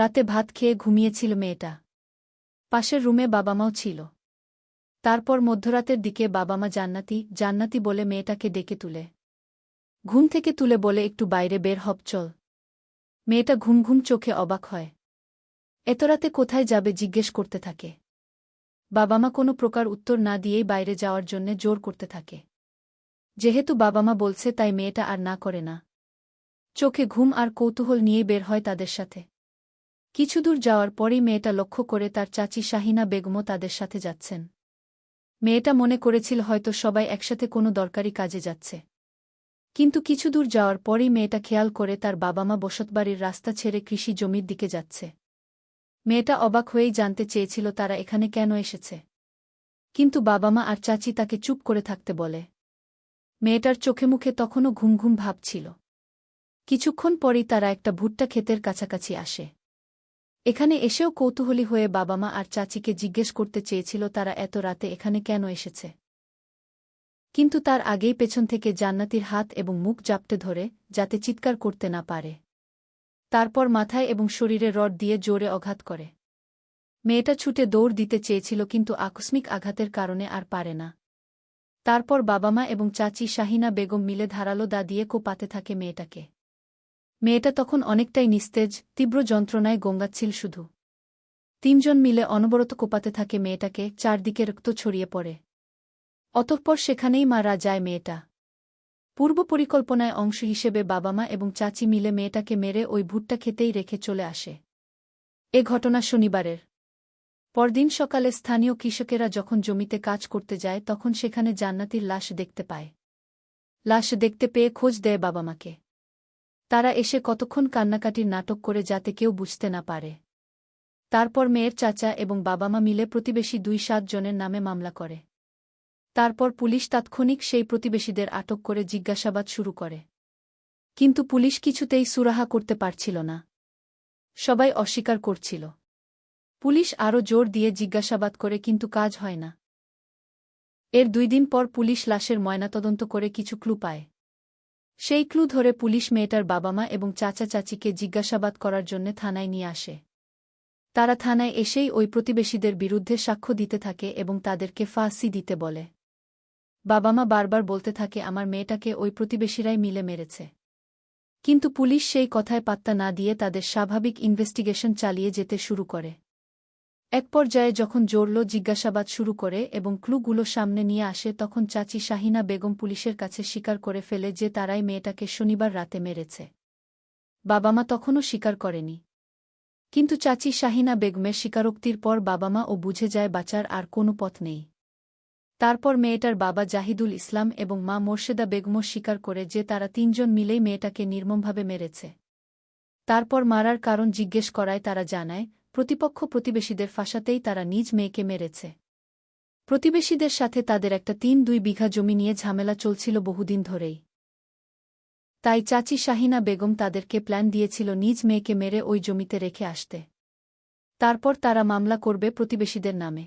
রাতে ভাত খেয়ে ঘুমিয়েছিল মেয়েটা। পাশের রুমে বাবামাও ছিল। তারপর মধ্যরাতের দিকে বাবামা জান্নাতি জান্নাতি বলে মেয়েটাকে ডেকে তুলে। ঘুম থেকে তুলে বলে, একটু বাইরে বের হব চল। মেয়েটা ঘুম ঘুম চোখে অবাক হয়। এত রাতে কোথায় যাবে? জিজ্ঞেস করতে থাকে। বাবামা কোনো প্রকার উত্তর না দিয়েই বাইরে যাওয়ার জন্যে জোর করতে থাকে। যেহেতু বাবামা বলছে, তাই মেয়েটা আর না করে না। চোখে ঘুম আর কৌতূহল নিয়েই বের হয় তাদের সাথে। কিছু দূর যাওয়ার পরই মেয়েটা লক্ষ্য করে তার চাচি শাহিনা বেগমও তাদের সাথে যাচ্ছেন। মেয়েটা মনে করেছিল হয়তো সবাই একসাথে কোনো দরকারি কাজে যাচ্ছে। কিন্তু কিছু দূর যাওয়ার পরই মেয়েটা খেয়াল করে তার বাবামা বসতবাড়ির রাস্তা ছেড়ে কৃষি জমির দিকে যাচ্ছে। মেয়েটা অবাক হয়েই জানতে চেয়েছিল তারা এখানে কেন এসেছে। কিন্তু বাবামা আর চাচি তাকে চুপ করে থাকতে বলে। মেয়েটার চোখে মুখে তখনও ঘুম ঘুম ভাব ছিল। কিছুক্ষণ পরেই তারা একটা ভুট্টা ক্ষেতের কাছাকাছি আসে। এখানে এসেও কৌতূহলী হয়ে বাবামা আর চাচিকে জিজ্ঞেস করতে চেয়েছিল, তারা এত রাতে এখানে কেন এসেছে? কিন্তু তার আগেই পেছন থেকে জান্নাতির হাত এবং মুখ জাপটে ধরে, যাতে চিৎকার করতে না পারে। তারপর মাথায় এবং শরীরে রড দিয়ে জোরে অঘাত করে। মেয়েটা ছুটে দৌড় দিতে চেয়েছিল, কিন্তু আকস্মিক আঘাতের কারণে আর পারে না। তারপর বাবামা এবং চাচি শাহিনা বেগম মিলে ধারালো দা দিয়ে কোপাতে থাকে মেয়েটাকে। মেয়েটা তখন অনেকটাই নিস্তেজ, তীব্র যন্ত্রণায় গঙ্গাচ্ছিল শুধু। তিনজন মিলে অনবরত কোপাতে থাকে মেয়েটাকে, চারদিকে রক্ত ছড়িয়ে পড়ে। অতঃপর সেখানেই মারা যায় মেয়েটা। পূর্ব পরিকল্পনায় অংশ হিসেবে বাবামা এবং চাচি মিলে মেয়েটাকে মেরে ওই ভুট্টা খেতেই রেখে চলে আসে। এ ঘটনা শনিবারের। পরদিন সকালে স্থানীয় কৃষকেরা যখন জমিতে কাজ করতে যায়, তখন সেখানে জান্নাতির লাশ দেখতে পায়। লাশ দেখতে পেয়ে খোঁজ দেয় বাবামাকে তারা এসে কতক্ষণ কান্নাকাটির নাটক করে যাতে কেউ বুঝতে না পারে। তারপর মেয়ের চাচা এবং বাবামা মিলে প্রতিবেশী দুই সাত জনের নামে মামলা করে। তারপর পুলিশ তাৎক্ষণিক সেই প্রতিবেশীদের আটক করে জিজ্ঞাসাবাদ শুরু করে। কিন্তু পুলিশ কিছুতেই সুরাহা করতে পারছিল না। সবাই অস্বীকার করছিল। পুলিশ আরও জোর দিয়ে জিজ্ঞাসাবাদ করে, কিন্তু কাজ হয় না। এর দুই দিন পর পুলিশ লাশের ময়নাতদন্ত করে কিছু ক্লু পায়। সেই ক্লু ধরে পুলিশ মেয়েটার বাবামা এবং চাচা চাচিকে জিজ্ঞাসাবাদ করার জন্য থানায় নিয়ে আসে। তারা থানায় এসেই ওই প্রতিবেশীদের বিরুদ্ধে সাক্ষ্য দিতে থাকে এবং তাদেরকে ফাঁসি দিতে বলে। বাবামা বারবার বলতে থাকে, আমার মেয়েটাকে ওই প্রতিবেশীরাই মিলে মেরেছে। কিন্তু পুলিশ সেই কথায় পাত্তা না দিয়ে তাদের স্বাভাবিক ইনভেস্টিগেশন চালিয়ে যেতে শুরু করে। এক পর্যায়ে যখন জোরল জিজ্ঞাসাবাদ শুরু করে এবং ক্লুগুলো সামনে নিয়ে আসে তখন চাচি শাহিনা বেগম পুলিশের কাছে স্বীকার করে ফেলে যে তারাই মেয়েটাকে শনিবার রাতে মেরেছে। বাবা মা তখনও স্বীকার করেনি। কিন্তু চাচি শাহিনা বেগমের স্বীকারোক্তির পর বাবা মা ও বুঝে যায় বাঁচার আর কোনো পথ নেই। তারপর মেয়েটার বাবা জাহিদুল ইসলাম এবং মা মোর্শেদা বেগমও স্বীকার করে যে তারা তিনজন মিলেই মেয়েটাকে নির্মমভাবে মেরেছে। তারপর মারার কারণ জিজ্ঞেস করায় তারা জানায় প্রতিপক্ষ প্রতিবেশীদের ফাঁসাতেই তারা নিজ মেয়েকে মেরেছে। প্রতিবেশীদের সাথে তাদের একটা তিন দুই বিঘা জমি নিয়ে ঝামেলা চলছিল বহুদিন ধরেই। তাই চাচি শাহিনা বেগম তাদেরকে প্ল্যান দিয়েছিল নিজ মেয়েকে মেরে ওই জমিতে রেখে আসতে। তারপর তারা মামলা করবে প্রতিবেশীদের নামে।